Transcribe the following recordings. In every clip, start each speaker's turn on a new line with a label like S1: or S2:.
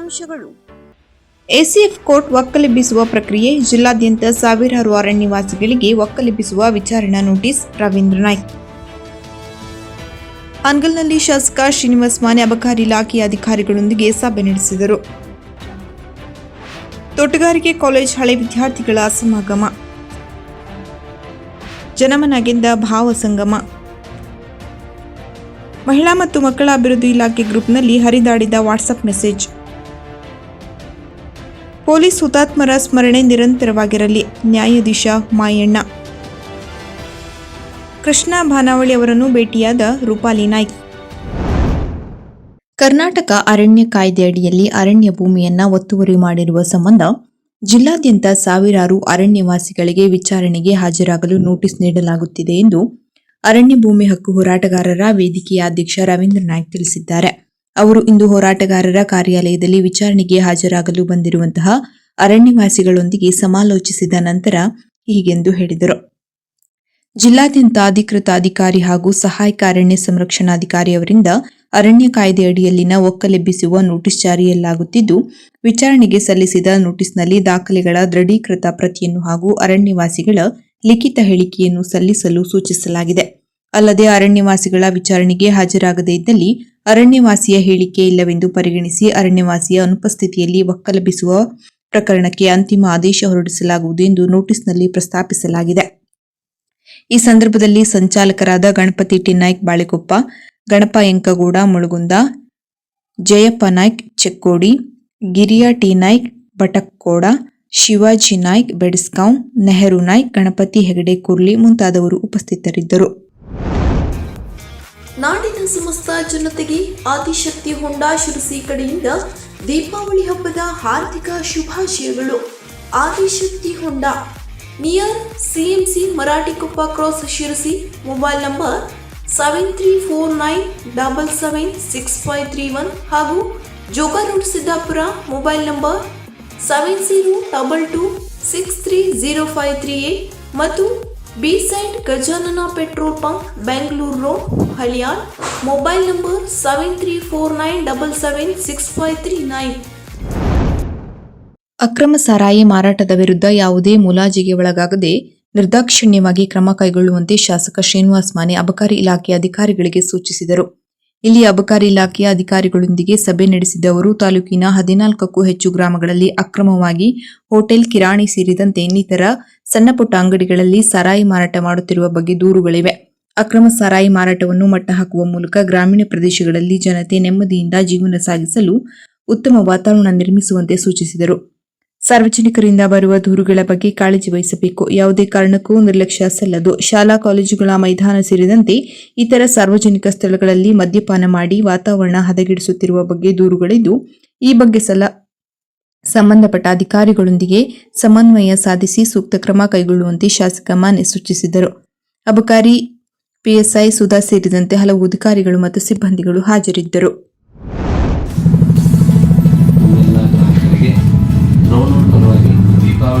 S1: ಮುಖ್ಯಾಂಶಗಳು
S2: ACF court ಒಕ್ಕಲೆಬ್ಬಿಸುವ ಪ್ರಕ್ರಿಯೆ, ಜಿಲ್ಲಾದ್ಯಂತ ಸಾವಿರಾರು ಅರಣ್ಯವಾಸಿಗಳಿಗೆ ಒಕ್ಕಲೆಬ್ಬಿಸುವ ವಿಚಾರಣಾ ನೋಟಿಸ್, ರವೀಂದ್ರ ನಾಯ್ಕ್. ಅನ್ಗಲ್ನಲ್ಲಿ ಶಾಸಕ ಶ್ರೀನಿವಾಸ್ ಮಾನೆ ಅಬಕಾರಿ ಇಲಾಖೆಯ ಅಧಿಕಾರಿಗಳೊಂದಿಗೆ ಸಭೆ ನಡೆಸಿದರು. ತೋಟಗಾರಿಕೆ ಕಾಲೇಜ್ ಹಳೆ ವಿದ್ಯಾರ್ಥಿಗಳ ಸಮಾಗಮ ಜನಮನಗೆಂದ ಭಾವ ಸಂಗಮ. ಮಹಿಳಾ ಮತ್ತು ಮಕ್ಕಳ ಅಭಿವೃದ್ಧಿ ಇಲಾಖೆ ಗ್ರೂಪ್ನಲ್ಲಿ ಹರಿದಾಡಿದ ವಾಟ್ಸಪ್ ಮೆಸೇಜ್. ಪೊಲೀಸ್ ಹುತಾತ್ಮರ ಸ್ಮರಣೆ ನಿರಂತರವಾಗಿರಲಿ. ನ್ಯಾಯಾಧೀಶ ಮಾಯಣ್ಣ. ಕೃಷ್ಣ ಭಾನಾವಳಿ ಅವರನ್ನು ಭೇಟಿಯಾದ ರೂಪಾಲಿ ನಾಯ್ಕ್. ಕರ್ನಾಟಕ ಅರಣ್ಯ ಕಾಯ್ದೆ ಅಡಿಯಲ್ಲಿ ಅರಣ್ಯ ಭೂಮಿಯನ್ನ ಒತ್ತುವರಿ ಮಾಡಿರುವ ಸಂಬಂಧ ಜಿಲ್ಲಾದ್ಯಂತ ಸಾವಿರಾರು ಅರಣ್ಯವಾಸಿಗಳಿಗೆ ವಿಚಾರಣೆಗೆ ಹಾಜರಾಗಲು ನೋಟಿಸ್ ನೀಡಲಾಗುತ್ತಿದೆ ಎಂದು ಅರಣ್ಯ ಭೂಮಿ ಹಕ್ಕು ಹೋರಾಟಗಾರರ ವೇದಿಕೆಯ ಅಧ್ಯಕ್ಷ ರವೀಂದ್ರ ನಾಯ್ಕ್ ತಿಳಿಸಿದ್ದಾರೆ. ಅವರು ಇಂದು ಹೋರಾಟಗಾರರ ಕಾರ್ಯಾಲಯದಲ್ಲಿ ವಿಚಾರಣೆಗೆ ಹಾಜರಾಗಲು ಬಂದಿರುವಂತಹ ಅರಣ್ಯವಾಸಿಗಳೊಂದಿಗೆ ಸಮಾಲೋಚಿಸಿದ ನಂತರ ಹೀಗೆಂದು ಹೇಳಿದರು. ಜಿಲ್ಲಾದ್ಯಂತ ಅಧಿಕೃತ ಅಧಿಕಾರಿ ಹಾಗೂ ಸಹಾಯಕ ಅರಣ್ಯ ಸಂರಕ್ಷಣಾಧಿಕಾರಿ ಅವರಿಂದ ಅರಣ್ಯ ಕಾಯ್ದೆ ಅಡಿಯಲ್ಲಿನ ಒಕ್ಕಲೆಬ್ಬಿಸುವ ನೋಟಿಸ್ ಜಾರಿಯಲ್ಲಾಗುತ್ತಿದ್ದು, ವಿಚಾರಣೆಗೆ ಸಲ್ಲಿಸಿದ ನೋಟಿಸ್ನಲ್ಲಿ ದಾಖಲೆಗಳ ದೃಢೀಕೃತ ಪ್ರತಿಯನ್ನು ಹಾಗೂ ಅರಣ್ಯವಾಸಿಗಳ ಲಿಖಿತ ಹೇಳಿಕೆಯನ್ನು ಸಲ್ಲಿಸಲು ಸೂಚಿಸಲಾಗಿದೆ. ಅಲ್ಲದೆ ಅರಣ್ಯವಾಸಿಗಳ ವಿಚಾರಣೆಗೆ ಹಾಜರಾಗದೇ ಇದ್ದಲ್ಲಿ ಅರಣ್ಯವಾಸಿಯ ಹೇಳಿಕೆ ಇಲ್ಲವೆಂದು ಪರಿಗಣಿಸಿ ಅರಣ್ಯವಾಸಿಯ ಅನುಪಸ್ಥಿತಿಯಲ್ಲಿ ಒಕ್ಕಲಬಿಸುವ ಪ್ರಕರಣಕ್ಕೆ ಅಂತಿಮ ಆದೇಶ ಹೊರಡಿಸಲಾಗುವುದು ಎಂದು ನೋಟಿಸ್ನಲ್ಲಿ ಪ್ರಸ್ತಾಪಿಸಲಾಗಿದೆ. ಈ ಸಂದರ್ಭದಲ್ಲಿ ಸಂಚಾಲಕರಾದ ಗಣಪತಿ ಟಿ ನಾಯ್ಕ್ ಬಾಳೆಕೊಪ್ಪ, ಗಣಪ ಎಂಕಗೌಡ ಮುಳುಗುಂದ, ಜಯಪ್ಪ ನಾಯ್ಕ್ ಚೆಕ್ಕೋಡಿ, ಗಿರಿಯ ಟಿ ನಾಯ್ಕ್ ಬಟಕ್ಕೋಡ ಶಿವಾಜಿ ನಾಯ್ಕ್ ಬೆಡ್ಸ್ಕಾಂ ನೆಹರು ನಾಯ್ಕ್, ಗಣಪತಿ ಹೆಗಡೆ, ಕುರ್ಲಿ ಮುಂತಾದವರು ಉಪಸ್ಥಿತರಿದ್ದರು.
S1: ನಾಡಿನ ಸಮಸ್ತ ಜನತೆಗೆ ಆದಿಶಕ್ತಿ ಹೊಂಡಾ ಶಿರಸಿ ಕಡೆಯಿಂದ ದೀಪಾವಳಿ ಹಬ್ಬದ ಹಾರ್ದಿಕ ಶುಭಾಶಯಗಳು. Adishakti Honda. Near CMC Marathikoppa cross Sirsi mobile number seven three four nine double seven six five three one ಹಾಗೂ Jog road Siddapur mobile number seven zero double two six three zero five three eight ಮತ್ತು beside Gajanana petrol pump Bengaluru road Haliyal mobile number seven three four nine double seven six five three nine
S2: ಅಕ್ರಮ ಸಾರಾಯಿ ಮಾರಾಟದ ವಿರುದ್ಧ ಯಾವುದೇ ಮುಲಾಜಿಗೆ ಒಳಗಾಗದೆ ನಿರ್ದಾಕ್ಷಿಣ್ಯವಾಗಿ ಕ್ರಮ ಕೈಗೊಳ್ಳುವಂತೆ ಶಾಸಕ ಶ್ರೀನಿವಾಸ್ ಮಾನೆ ಅಬಕಾರಿ ಇಲಾಖೆ ಅಧಿಕಾರಿಗಳಿಗೆ ಸೂಚಿಸಿದರು. ಇಲ್ಲಿ ಅಬಕಾರಿ ಇಲಾಖೆಯ ಅಧಿಕಾರಿಗಳೊಂದಿಗೆ ಸಭೆ ನಡೆಸಿದವರು ತಾಲೂಕಿನ ಹದಿನಾಲ್ಕಕ್ಕೂ ಹೆಚ್ಚು ಗ್ರಾಮಗಳಲ್ಲಿ ಅಕ್ರಮವಾಗಿ ಹೋಟೆಲ್ ಕಿರಾಣಿ ಸೇರಿದಂತೆ ಇನ್ನಿತರ ಸಣ್ಣಪುಟ್ಟ ಅಂಗಡಿಗಳಲ್ಲಿ ಸಾರಾಯಿ ಮಾರಾಟ ಮಾಡುತ್ತಿರುವ ಬಗ್ಗೆ ದೂರುಗಳಿವೆ. ಅಕ್ರಮ ಸರಾಯಿ ಮಾರಾಟವನ್ನು ಮಟ್ಟ ಹಾಕುವ ಮೂಲಕ ಗ್ರಾಮೀಣ ಪ್ರದೇಶಗಳಲ್ಲಿ ಜನತೆ ನೆಮ್ಮದಿಯಿಂದ ಜೀವನ ಸಾಗಿಸಲು ಉತ್ತಮ ವಾತಾವರಣ ನಿರ್ಮಿಸುವಂತೆ ಸೂಚಿಸಿದರು. ಸಾರ್ವಜನಿಕರಿಂದ ಬರುವ ದೂರುಗಳ ಬಗ್ಗೆ ಕಾಳಜಿ ವಹಿಸಬೇಕು. ಯಾವುದೇ ಕಾರಣಕ್ಕೂ ನಿರ್ಲಕ್ಷ್ಯ ಸಲ್ಲದು. ಶಾಲಾ ಕಾಲೇಜುಗಳ ಮೈದಾನ ಸೇರಿದಂತೆ ಇತರ ಸಾರ್ವಜನಿಕ ಸ್ಥಳಗಳಲ್ಲಿ ಮದ್ಯಪಾನ ಮಾಡಿ ವಾತಾವರಣ ಹದಗೆಡಿಸುತ್ತಿರುವ ಬಗ್ಗೆ ದೂರುಗಳಿದ್ದು, ಈ ಬಗ್ಗೆ ಸಲ ಸಂಬಂಧಪಟ್ಟ ಅಧಿಕಾರಿಗಳೊಂದಿಗೆ ಸಮನ್ವಯ ಸಾಧಿಸಿ ಸೂಕ್ತ ಕ್ರಮ ಕೈಗೊಳ್ಳುವಂತೆ ಶಾಸಕ ಮಾನೆ ಸೂಚಿಸಿದರು. ಅಬಕಾರಿ ಪಿಎಸ್ಐ ಸುಧಾ ಸೇರಿದಂತೆ ಹಲವು ಅಧಿಕಾರಿಗಳು ಮತ್ತು ಸಿಬ್ಬಂದಿಗಳು ಹಾಜರಿದ್ದರು.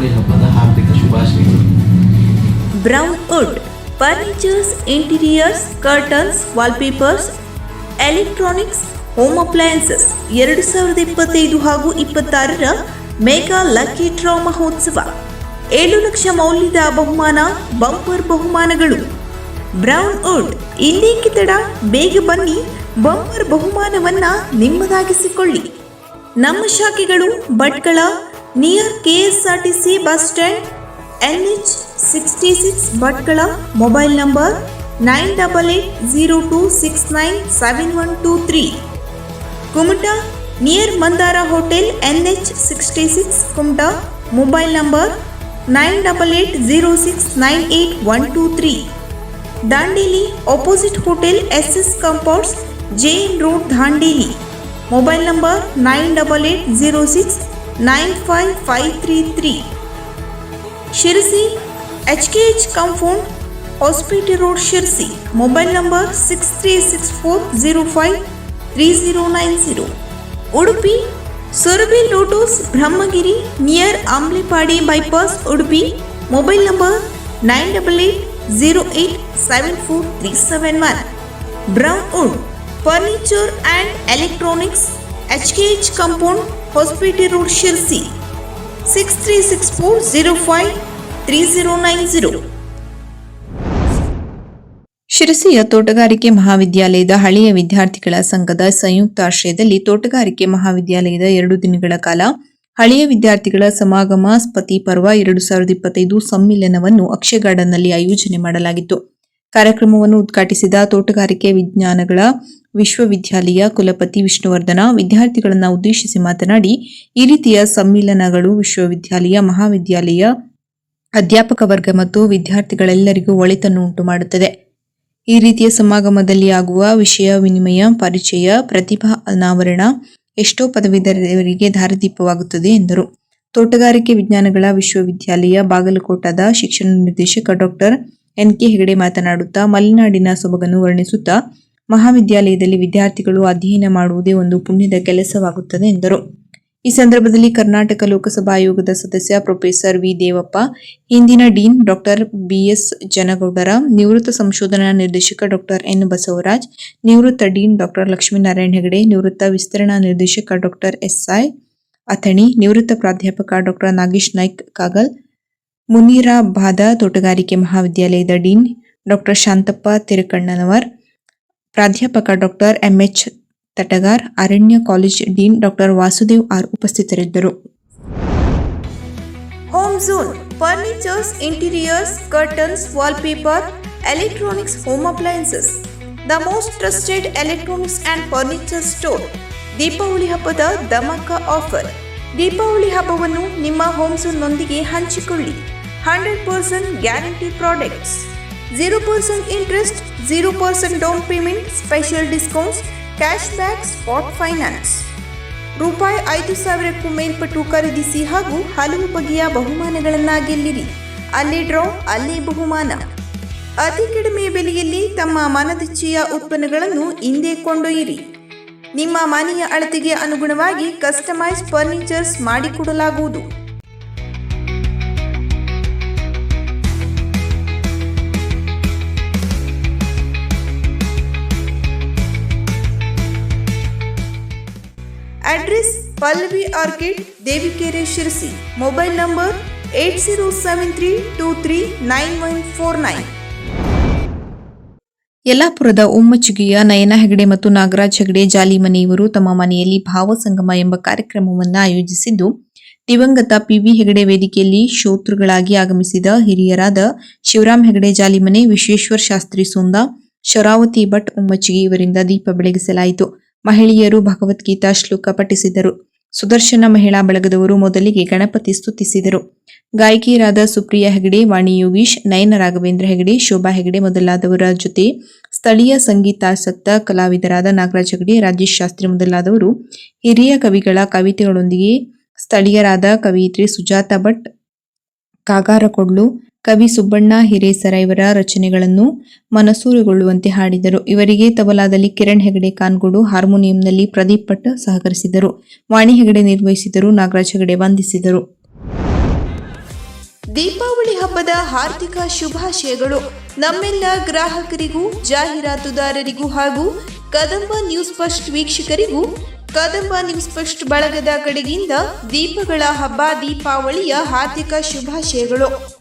S3: ದೀಪಾವಳಿ ಹಬ್ಬದ ಹಾರ್ದಿಕ ಶುಭಾಶಯಗಳು
S1: brown wood furnitures interiors curtains wallpapers electronics home appliances ಎರಡು ಸಾವಿರದ ಇಪ್ಪತ್ತೈದು ಹಾಗೂ ಇಪ್ಪತ್ತಾರರ ಮೆಗಾ ಲಕ್ಕಿ ಡ್ರಾ ಮಹೋತ್ಸವ. ಏಳು ಲಕ್ಷ ಮೌಲ್ಯದ ಬಹುಮಾನ, ಬಂಪರ್ ಬಹುಮಾನಗಳು. ಬ್ರೌನ್ ವುಡ್ ಇನ್ನೇಕೆ ತಡ ಬೇಗ ಬನ್ನಿ, ಬಂಪರ್ ಬಹುಮಾನವನ್ನ ನಿಮ್ಮದಾಗಿಸಿಕೊಳ್ಳಿ. ನಮ್ಮ ಶಾಖೆಗಳು Bhatkal near KSRTC bus stand NH sixty six Bhatkal mobile number nine double eight zero two six nine seven one two three Kumta near Mandara hotel NH sixty six Kumta mobile number nine double eight zero six nine eight one two three Dandeli opposite hotel S S compounds J N road Dandeli mobile number nine double eight zero six nine five five three three Sirsi H K H compound hospital road Sirsi mobile number six three six four zero five three zero nine zero Udupi Sorabi lotus Brahmagiri near Hosapete road Sirsi. Six three six four zero five three zero nine zero
S2: ಶಿರಸಿಯ ತೋಟಗಾರಿಕೆ ಮಹಾವಿದ್ಯಾಲಯದ ಹಳೆಯ ವಿದ್ಯಾರ್ಥಿಗಳ ಸಂಘದ ಸಂಯುಕ್ತಾಶ್ರಯದಲ್ಲಿ ತೋಟಗಾರಿಕೆ ಮಹಾವಿದ್ಯಾಲಯದ ಎರಡು ದಿನಗಳ ಕಾಲ ಹಳೆಯ ವಿದ್ಯಾರ್ಥಿಗಳ ಸಮಾಗಮ, ಸ್ಪತಿ ಪರ್ವ ಎರಡು ಸಾವಿರದ ಇಪ್ಪತ್ತೈದು ಸಮ್ಮಿಲನವನ್ನು ಅಕ್ಷಯಗಾರ್ಡನ್ನಲ್ಲಿ ಆಯೋಜನೆ ಮಾಡಲಾಗಿತ್ತು. ಕಾರ್ಯಕ್ರಮವನ್ನು ಉದ್ಘಾಟಿಸಿದ ತೋಟಗಾರಿಕೆ ವಿಜ್ಞಾನಗಳ ವಿಶ್ವವಿದ್ಯಾಲಯ ಕುಲಪತಿ ವಿಷ್ಣುವರ್ಧನ ವಿದ್ಯಾರ್ಥಿಗಳನ್ನು ಉದ್ದೇಶಿಸಿ ಮಾತನಾಡಿ, ಈ ರೀತಿಯ ಸಮ್ಮಿಲನಗಳು ವಿಶ್ವವಿದ್ಯಾಲಯ, ಮಹಾವಿದ್ಯಾಲಯ, ಅಧ್ಯಾಪಕ ವರ್ಗ ಮತ್ತು ವಿದ್ಯಾರ್ಥಿಗಳೆಲ್ಲರಿಗೂ ಒಳಿತನ್ನು ಉಂಟು ಮಾಡುತ್ತದೆ ಈ ರೀತಿಯ ಸಮಾಗಮದಲ್ಲಿ ಆಗುವ ವಿಷಯ ವಿನಿಮಯ, ಪರಿಚಯ, ಪ್ರತಿಭಾ ಅನಾವರಣ ಎಷ್ಟೋ ಪದವೀಧರರಿಗೆ ದಾರಿದೀಪವಾಗುತ್ತದೆ ಎಂದರು. ತೋಟಗಾರಿಕೆ ವಿಜ್ಞಾನಗಳ ವಿಶ್ವವಿದ್ಯಾಲಯ ಬಾಗಲಕೋಟದ ಶಿಕ್ಷಣ ನಿರ್ದೇಶಕ ಡಾಕ್ಟರ್ ಎನ್ ಕೆ ಹೆಗಡೆ ಮಾತನಾಡುತ್ತಾ, ಮಲೆನಾಡಿನ ಸೊಬಗನ್ನು ವರ್ಣಿಸುತ್ತಾ ಮಹಾವಿದ್ಯಾಲಯದಲ್ಲಿ ವಿದ್ಯಾರ್ಥಿಗಳು ಅಧ್ಯಯನ ಮಾಡುವುದೇ ಒಂದು ಪುಣ್ಯದ ಕೆಲಸವಾಗುತ್ತದೆ ಎಂದರು. ಈ ಸಂದರ್ಭದಲ್ಲಿ ಕರ್ನಾಟಕ ಲೋಕಸಭಾ ಆಯೋಗದ ಸದಸ್ಯ ಪ್ರೊಫೆಸರ್ ವಿ ದೇವಪ್ಪ, ಹಿಂದಿನ ಡೀನ್ ಡಾಕ್ಟರ್ ಬಿಎಸ್ ಜನಗೌಡರ, ನಿವೃತ್ತ ಸಂಶೋಧನಾ ನಿರ್ದೇಶಕ ಡಾಕ್ಟರ್ ಎನ್ ಬಸವರಾಜ್, ನಿವೃತ್ತ ಡೀನ್ ಡಾಕ್ಟರ್ ಲಕ್ಷ್ಮೀನಾರಾಯಣ ಹೆಗಡೆ, ನಿವೃತ್ತ ವಿಸ್ತರಣಾ ನಿರ್ದೇಶಕ ಡಾಕ್ಟರ್ ಎಸ್ಐ ಅಥಣಿ, ನಿವೃತ್ತ ಪ್ರಾಧ್ಯಾಪಕ ಡಾಕ್ಟರ್ ನಾಗೇಶ್ ನಾಯ್ಕ್ ಕಾಗಲ್, ಮುನೀರಾಬಾದ ತೋಟಗಾರಿಕೆ ಮಹಾವಿದ್ಯಾಲಯದ ಡೀನ್ ಡಾಕ್ಟರ್ ಶಾಂತಪ್ಪ ತಿರುಕಣ್ಣನವರ್ ಪ್ರಾಧ್ಯಾಪಕ ಡಾಕ್ಟರ್ ಎಂಎಚ್ ತಟಗಾರ್, ಅರಣ್ಯ college dean doctor Vasudev R ಉಪಸ್ಥಿತರಿದ್ದರು.
S1: Home zone furnitures interiors curtains wallpaper electronics home appliances the most trusted electronics and furniture store Deepavali ಹಬ್ಬದ ದಮಕ ಆಫರ್ ದೀಪಾವಳಿ ಹಬ್ಬವನ್ನು ನಿಮ್ಮ ಹೋಮ್ ಝೋನ್ನೊಂದಿಗೆ ಹಂಚಿಕೊಳ್ಳಿ. Hundred percent guarantee products zero percent interest zero percent down payment special discounts cash back spot finance ರೂಪಾಯಿ ಐದು ಸಾವಿರಕ್ಕೂ ಮೇಲ್ಪಟ್ಟು ಖರೀದಿಸಿ ಹಾಗೂ ಹಲವು ಬಗೆಯ ಬಹುಮಾನಗಳನ್ನ ಗೆಲ್ಲಿರಿ. ಅಲ್ಲಿ ಡ್ರಾ, ಅಲ್ಲಿ ಬಹುಮಾನ. ಅತಿ ಕಡಿಮೆ ಬೆಲೆಯಲ್ಲಿ ತಮ್ಮ ಮನದಿಚ್ಛೆಯ ಉತ್ಪನ್ನಗಳನ್ನು ಹಿಂದೆ ಕೊಂಡೊಯ್ಯಿರಿ. ನಿಮ್ಮ ಮನೆಯ ಅಳತೆಗೆ ಅನುಗುಣವಾಗಿ ಕಸ್ಟಮೈಸ್ ಫರ್ನಿಚರ್ಸ್ ಮಾಡಿಕೊಡಲಾಗುವುದು. Pallavi Orchid, Devikere Sirsi. Mobile number eight seven
S2: ಯಲ್ಲಾಪುರದ ಉಮ್ಮಚ್ಚಿಗೆಯ ನಯನ ಹೆಗಡೆ ಮತ್ತು ನಾಗರಾಜ್ ಹೆಗಡೆ ಜಾಲಿಮನಿ ಇವರು ತಮ್ಮ ಮನೆಯಲ್ಲಿ ಭಾವಸಂಗಮ ಎಂಬ ಕಾರ್ಯಕ್ರಮವನ್ನು ಆಯೋಜಿಸಿದ್ದು, ದಿವಂಗತ ಪಿವಿ ಹೆಗಡೆ ವೇದಿಕೆಯಲ್ಲಿ ಶ್ರೋತೃಗಳಾಗಿ ಆಗಮಿಸಿದ ಹಿರಿಯರಾದ ಶಿವರಾಮ್ ಹೆಗಡೆ ಜಾಲಿಮನೆ ವಿಶ್ವೇಶ್ವರ ಶಾಸ್ತ್ರಿ ಸುಂದ, ಶರಾವತಿ ಭಟ್ ಉಮ್ಮಚ್ಚಿಗೆ ಇವರಿಂದ ದೀಪ ಬೆಳಗಿಸಲಾಯಿತು. ಮಹಿಳೆಯರು ಭಗವದ್ಗೀತಾ ಶ್ಲೋಕ ಪಠಿಸಿದರು. ಸುದರ್ಶನ ಮಹಿಳಾ ಬಳಗದವರು ಮೊದಲಿಗೆ ಗಣಪತಿ ಸ್ತುತಿಸಿದರು. ಗಾಯಕಿಯರಾದ ಸುಪ್ರಿಯಾ ಹೆಗಡೆ, ವಾಣಿ ಯೋಗೀಶ್, ನಯನ ರಾಘವೇಂದ್ರ ಹೆಗಡೆ, ಶೋಭಾ ಹೆಗಡೆ ಮೊದಲಾದವರ ಜೊತೆ ಸ್ಥಳೀಯ ಸಂಗೀತಾಸಕ್ತ ಕಲಾವಿದರಾದ ನಾಗರಾಜ್ ಹೆಗಡೆ, ರಾಜೇಶ್ ಶಾಸ್ತ್ರಿ ಮೊದಲಾದವರು ಹಿರಿಯ ಕವಿಗಳ ಕವಿತೆಗಳೊಂದಿಗೆ ಸ್ಥಳೀಯರಾದ ಕವಿಯಿತ್ರಿ ಸುಜಾತಾ ಭಟ್ ಕಾಗಾರ ಕೊಡ್ಲು, ಕವಿ ಸುಬ್ಬಣ್ಣ ಹಿರೇಸರ ಇವರ ರಚನೆಗಳನ್ನು ಮನಸೂರುಗೊಳ್ಳುವಂತೆ ಹಾಡಿದರು. ಇವರಿಗೆ ತಬಲಾದಲ್ಲಿ ಕಿರಣ್ ಹೆಗಡೆ ಕಾನ್ಗೋಡು, ಹಾರ್ಮೋನಿಯಂನಲ್ಲಿ ಪ್ರದೀಪ್ ಭಟ್ ಸಹಕರಿಸಿದರು. ವಾಣಿ ಹೆಗಡೆ ನಿರ್ವಹಿಸಿದರು, ನಾಗರಾಜ್ ಹೆಗಡೆ ವಂದಿಸಿದರು.
S1: ದೀಪಾವಳಿ ಹಬ್ಬದ ಹಾರ್ದಿಕ ಶುಭಾಶಯಗಳು. ನಮ್ಮೆಲ್ಲ ಗ್ರಾಹಕರಿಗೂ, ಜಾಹೀರಾತುದಾರರಿಗೂ ಹಾಗೂ ಕದಂಬ ನ್ಯೂಸ್ ಫಸ್ಟ್ ವೀಕ್ಷಕರಿಗೂ ಕದಂಬ ನ್ಯೂಸ್ ಫಸ್ಟ್ ಬಳಗದ ಕಡೆಗಿಂದ ದೀಪಗಳ ಹಬ್ಬ, ದೀಪಾವಳಿಯ ಹಾರ್ದಿಕ ಶುಭಾಶಯಗಳು.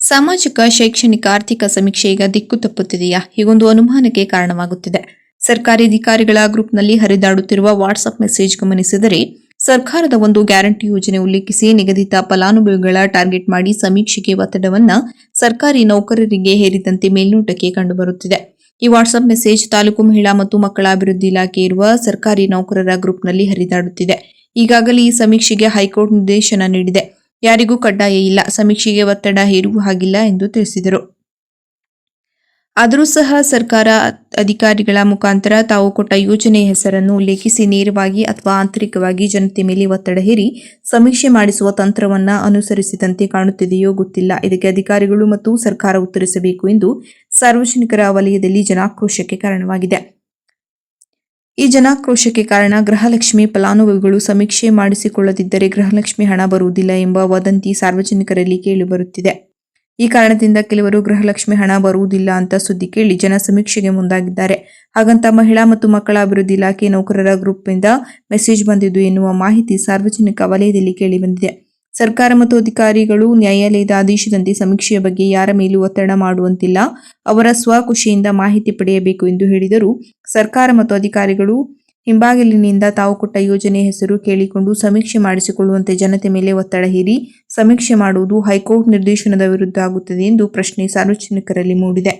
S2: ಸಾಮಾಜಿಕ, ಶೈಕ್ಷಣಿಕ, ಆರ್ಥಿಕ ಸಮೀಕ್ಷೆ ಈಗ ದಿಕ್ಕು ತಪ್ಪುತ್ತಿದೆಯಾ? ಹೀಗೊಂದು ಅನುಮಾನಕ್ಕೆ ಕಾರಣವಾಗುತ್ತಿದೆ. ಸರ್ಕಾರಿ ಅಧಿಕಾರಿಗಳ ಗ್ರೂಪ್ನಲ್ಲಿ ಹರಿದಾಡುತ್ತಿರುವ ವಾಟ್ಸ್ಆಪ್ ಮೆಸೇಜ್ ಗಮನಿಸಿದರೆ, ಸರ್ಕಾರದ ಒಂದು ಗ್ಯಾರಂಟಿ ಯೋಜನೆ ಉಲ್ಲೇಖಿಸಿ ನಿಗದಿತ ಫಲಾನುಭವಿಗಳ ಟಾರ್ಗೆಟ್ ಮಾಡಿ ಸಮೀಕ್ಷೆಗೆ ಒತ್ತಡವನ್ನ ಸರ್ಕಾರಿ ನೌಕರರಿಗೆ ಹೇರಿದಂತೆ ಮೇಲ್ನೋಟಕ್ಕೆ ಕಂಡುಬರುತ್ತಿದೆ. ಈ ವಾಟ್ಸ್ಆಪ್ ಮೆಸೇಜ್ ತಾಲೂಕು ಮಹಿಳಾ ಮತ್ತು ಮಕ್ಕಳ ಅಭಿವೃದ್ಧಿ ಇಲಾಖೆ ಇರುವ ಸರ್ಕಾರಿ ನೌಕರರ ಗ್ರೂಪ್ನಲ್ಲಿ ಹರಿದಾಡುತ್ತಿದೆ. ಈಗಾಗಲೇ ಈ ಸಮೀಕ್ಷೆಗೆ ಹೈಕೋರ್ಟ್ ನಿರ್ದೇಶನ ನೀಡಿದೆ. ಯಾರಿಗೂ ಕಡ್ಡಾಯ ಇಲ್ಲ. ಸಮೀಕ್ಷೆಗೆ ಒತ್ತಡ ಹೇರುವ ಹಾಗಿಲ್ಲ ಎಂದು ತಿಳಿಸಿದರು. ಆದರೂ ಸಹ ಸರ್ಕಾರ ಅಧಿಕಾರಿಗಳ ಮುಖಾಂತರ ತಾವು ಕೊಟ್ಟ ಯೋಜನೆಯ ಹೆಸರನ್ನು ಉಲ್ಲೇಖಿಸಿ ನೇರವಾಗಿ ಅಥವಾ ಆಂತರಿಕವಾಗಿ ಜನತೆ ಮೇಲೆ ಒತ್ತಡ ಹೇರಿ ಸಮೀಕ್ಷೆ ಮಾಡಿಸುವ ತಂತ್ರವನ್ನ ಅನುಸರಿಸಿದಂತೆ ಕಾಣುತ್ತಿದೆಯೋ ಗೊತ್ತಿಲ್ಲ. ಇದಕ್ಕೆ ಅಧಿಕಾರಿಗಳು ಮತ್ತು ಸರ್ಕಾರ ಉತ್ತರಿಸಬೇಕು ಎಂದು ಸಾರ್ವಜನಿಕರ ವಲಯದಲ್ಲಿ ಜನಾಕ್ರೋಶಕ್ಕೆ ಕಾರಣವಾಗಿದೆ. ಈ ಜನಾಕ್ರೋಶಕ್ಕೆ ಕಾರಣ ಗೃಹಲಕ್ಷ್ಮಿ ಫಲಾನುಭವಿಗಳು ಸಮೀಕ್ಷೆ ಮಾಡಿಸಿಕೊಳ್ಳದಿದ್ದರೆ ಗೃಹಲಕ್ಷ್ಮಿ ಹಣ ಬರುವುದಿಲ್ಲ ಎಂಬ ವದಂತಿ ಸಾರ್ವಜನಿಕರಲ್ಲಿ ಕೇಳಿಬರುತ್ತಿದೆ. ಈ ಕಾರಣದಿಂದ ಕೆಲವರು ಗೃಹಲಕ್ಷ್ಮಿ ಹಣ ಬರುವುದಿಲ್ಲ ಅಂತ ಸುದ್ದಿ ಕೇಳಿ ಜನ ಸಮೀಕ್ಷೆಗೆ ಮುಂದಾಗಿದ್ದಾರೆ. ಹಾಗಂತ ಮಹಿಳಾ ಮತ್ತು ಮಕ್ಕಳ ಅಭಿವೃದ್ಧಿ ಇಲಾಖೆ ನೌಕರರ ಗ್ರೂಪ್ನಿಂದ ಮೆಸೇಜ್ ಬಂದಿದ್ದು ಎನ್ನುವ ಮಾಹಿತಿ ಸಾರ್ವಜನಿಕ ವಲಯದಲ್ಲಿ ಕೇಳಿಬಂದಿದೆ ಸರ್ಕಾರ ಮತ್ತು ಅಧಿಕಾರಿಗಳು ನ್ಯಾಯಾಲಯದ ಆದೇಶದಂತೆ ಸಮೀಕ್ಷೆಯ ಬಗ್ಗೆ ಯಾರ ಮೇಲೂ ಒತ್ತಡ ಮಾಡುವಂತಿಲ್ಲ. ಅವರ ಸ್ವಖುಷಿಯಿಂದ ಮಾಹಿತಿ ಪಡೆಯಬೇಕು ಎಂದು ಹೇಳಿದರು. ಸರ್ಕಾರ ಮತ್ತು ಅಧಿಕಾರಿಗಳು ಹಿಂಬಾಗಿಲಿನಿಂದ ತಾವು ಕೊಟ್ಟ ಯೋಜನೆ ಹೆಸರು ಕೇಳಿಕೊಂಡು ಸಮೀಕ್ಷೆ ಮಾಡಿಸಿಕೊಳ್ಳುವಂತೆ ಜನತೆ ಮೇಲೆ ಒತ್ತಡ ಹೇರಿ, ಸಮೀಕ್ಷೆ ಮಾಡುವುದು ಹೈಕೋರ್ಟ್ ನಿರ್ದೇಶನದ ವಿರುದ್ಧ ಆಗುತ್ತದೆ ಎಂದು ಪ್ರಶ್ನೆ ಸಾರ್ವಜನಿಕರಲ್ಲಿ ಮೂಡಿದೆ.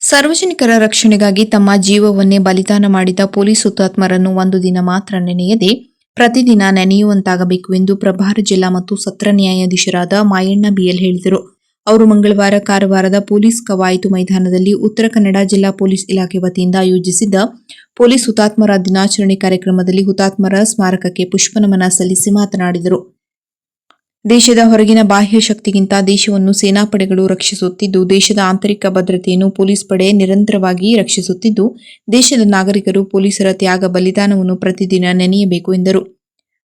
S2: ಸಾರ್ವಜನಿಕರ ರಕ್ಷಣೆಗಾಗಿ ತಮ್ಮ ಜೀವವನ್ನೇ ಬಲಿದಾನ ಮಾಡಿದ ಪೊಲೀಸ್ ಹುತಾತ್ಮರನ್ನು ಒಂದು ದಿನ ಮಾತ್ರ ನೆನೆಯದೆ ಪ್ರತಿದಿನ ನೆನೆಯುವಂತಾಗಬೇಕು ಎಂದು ಪ್ರಭಾರ ಜಿಲ್ಲಾ ಮತ್ತು ಸತ್ರ ನ್ಯಾಯಾಧೀಶರಾದ ಮಾಯಣ್ಣ ಬಿಎಲ್ ಹೇಳಿದರು. ಅವರು ಮಂಗಳವಾರ ಕಾರವಾರದ ಪೊಲೀಸ್ ಕವಾಯತು ಮೈದಾನದಲ್ಲಿ ಉತ್ತರ ಕನ್ನಡ ಜಿಲ್ಲಾ ಪೊಲೀಸ್ ಇಲಾಖೆ ವತಿಯಿಂದ ಆಯೋಜಿಸಿದ್ದ ಪೊಲೀಸ್ ಹುತಾತ್ಮರ ದಿನಾಚರಣೆ ಕಾರ್ಯಕ್ರಮದಲ್ಲಿ ಹುತಾತ್ಮರ ಸ್ಮಾರಕಕ್ಕೆ ಪುಷ್ಪನಮನ ಸಲ್ಲಿಸಿ ಮಾತನಾಡಿದರು. ದೇಶದ ಹೊರಗಿನ ಬಾಹ್ಯ ಶಕ್ತಿಗಿಂತ ದೇಶವನ್ನು ಸೇನಾಪಡೆಗಳು ರಕ್ಷಿಸುತ್ತಿದ್ದು, ದೇಶದ ಆಂತರಿಕ ಭದ್ರತೆಯನ್ನು ಪೊಲೀಸ್ ಪಡೆ ನಿರಂತರವಾಗಿ ರಕ್ಷಿಸುತ್ತಿದ್ದು, ದೇಶದ ನಾಗರಿಕರು ಪೊಲೀಸರ ತ್ಯಾಗ ಬಲಿದಾನವನ್ನು ಪ್ರತಿದಿನ ನೆನೆಯಬೇಕು ಎಂದರು.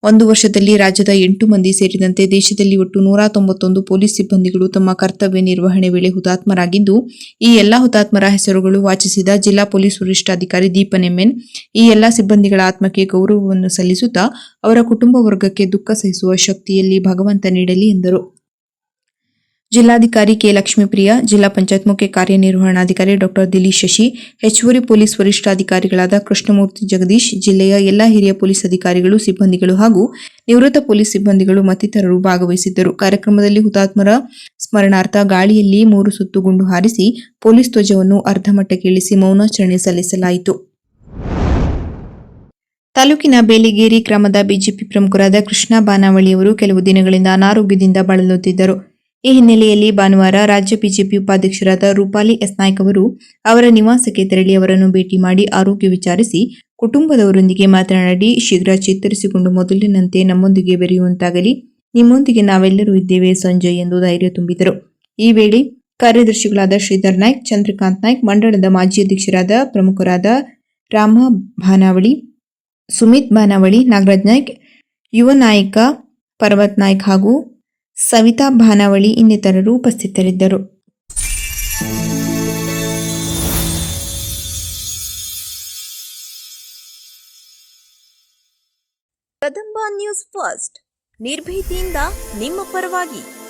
S2: ಒಂದು ವರ್ಷದಲ್ಲಿ ರಾಜ್ಯದ ಎಂಟು ಮಂದಿ ಸೇರಿದಂತೆ ದೇಶದಲ್ಲಿ ಒಟ್ಟು ನೂರ ತೊಂಬತ್ತೊಂದು ಪೊಲೀಸ್ ಸಿಬ್ಬಂದಿಗಳು ತಮ್ಮ ಕರ್ತವ್ಯ ನಿರ್ವಹಣೆ ವೇಳೆ ಹುತಾತ್ಮರಾಗಿದ್ದು, ಈ ಎಲ್ಲಾ ಹುತಾತ್ಮರ ಹೆಸರುಗಳು ವಾಚಿಸಿದ ಜಿಲ್ಲಾ ಪೊಲೀಸ್ ವರಿಷ್ಠಾಧಿಕಾರಿ ದೀಪನ್ ಎಂಎನ್ ಈ ಎಲ್ಲಾ ಸಿಬ್ಬಂದಿಗಳ ಆತ್ಮಕ್ಕೆ ಗೌರವವನ್ನು ಸಲ್ಲಿಸುತ್ತಾ ಅವರ ಕುಟುಂಬ ವರ್ಗಕ್ಕೆ ದುಃಖ ಸಹಿಸುವ ಶಕ್ತಿಯಲ್ಲಿ ಭಗವಂತ ನೀಡಲಿ ಎಂದರು. ಜಿಲ್ಲಾಧಿಕಾರಿ ಕೆ ಲಕ್ಷ್ಮೀಪ್ರಿಯ, ಜಿಲ್ಲಾ ಪಂಚಾಯತ್ ಮುಖ್ಯ ಕಾರ್ಯನಿರ್ವಹಣಾಧಿಕಾರಿ ಡಾಕ್ಟರ್ ದಿಲೀಶ್ ಶಶಿ, ಹೆಚ್ಚುವರಿ ಪೊಲೀಸ್ ವರಿಷ್ಠಾಧಿಕಾರಿಗಳಾದ ಕೃಷ್ಣಮೂರ್ತಿ ಜಗದೀಶ್, ಜಿಲ್ಲೆಯ ಎಲ್ಲಾ ಹಿರಿಯ ಪೊಲೀಸ್ ಅಧಿಕಾರಿಗಳು, ಸಿಬ್ಬಂದಿಗಳು ಹಾಗೂ ನಿವೃತ್ತ ಪೊಲೀಸ್ ಸಿಬ್ಬಂದಿಗಳು ಮತ್ತಿತರರು ಭಾಗವಹಿಸಿದ್ದರು. ಕಾರ್ಯಕ್ರಮದಲ್ಲಿ ಹುತಾತ್ಮರ ಸ್ಮರಣಾರ್ಥ ಗಾಳಿಯಲ್ಲಿ ಮೂರು ಸುತ್ತು ಗುಂಡು ಹಾರಿಸಿ ಪೊಲೀಸ್ ಧ್ವಜವನ್ನು ಅರ್ಧಮಟ್ಟಕ್ಕೆ ಇಳಿಸಿ ಮೌನಾಚರಣೆ ಸಲ್ಲಿಸಲಾಯಿತು. ತಾಲೂಕಿನ ಬೇಲಿಗೇರಿ ಗ್ರಾಮದ ಬಿಜೆಪಿ ಪ್ರಮುಖರಾದ ಕೃಷ್ಣ ಬಾನಾವಳಿಯವರು ಕೆಲವು ದಿನಗಳಿಂದ ಅನಾರೋಗ್ಯದಿಂದ ಬಳಲುತ್ತಿದ್ದರು. ಈ ಹಿನ್ನೆಲೆಯಲ್ಲಿ ಭಾನುವಾರ ರಾಜ್ಯ ಬಿಜೆಪಿ ಉಪಾಧ್ಯಕ್ಷರಾದ ರೂಪಾಲಿ ಎಸ್ ನಾಯ್ಕ್ ಅವರು ಅವರ ನಿವಾಸಕ್ಕೆ ತೆರಳಿ ಅವರನ್ನು ಭೇಟಿ ಮಾಡಿ ಆರೋಗ್ಯ ವಿಚಾರಿಸಿ ಕುಟುಂಬದವರೊಂದಿಗೆ ಮಾತನಾಡಿ ಶೀಘ್ರ ಚೇತರಿಸಿಕೊಂಡು ಮೊದಲಿನಂತೆ ನಮ್ಮೊಂದಿಗೆ ಬೆರೆಯುವಂತಾಗಲಿ. ನಿಮ್ಮೊಂದಿಗೆ ನಾವೆಲ್ಲರೂ ಇದ್ದೇವೆ ಸಂಜಯ್ ಎಂದು ಧೈರ್ಯ ತುಂಬಿದರು. ಈ ವೇಳೆ ಕಾರ್ಯದರ್ಶಿಗಳಾದ ಶ್ರೀಧರ್ ನಾಯ್ಕ್, ಚಂದ್ರಕಾಂತ್ ನಾಯ್ಕ್, ಮಂಡಳದ ಮಾಜಿ ಅಧ್ಯಕ್ಷರಾದ ಪ್ರಮುಖರಾದ ರಾಮ ಭಾನಾವಳಿ, ಸುಮಿತ್ ಭಾನಾವಳಿ, ನಾಗರಾಜ್ ನಾಯ್ಕ್, ಯುವ ನಾಯಕ ಪರ್ವತ್ ನಾಯ್ಕ್ ಹಾಗೂ ಸವಿತಾ ಭಾನಾವಳಿ ಇನ್ನಿತರರು ಉಪಸ್ಥಿತರಿದ್ದರು.
S1: Kadamba news first. ನಿರ್ಭೀತಿಯಿಂದ ನಿಮ್ಮ ಪರವಾಗಿ.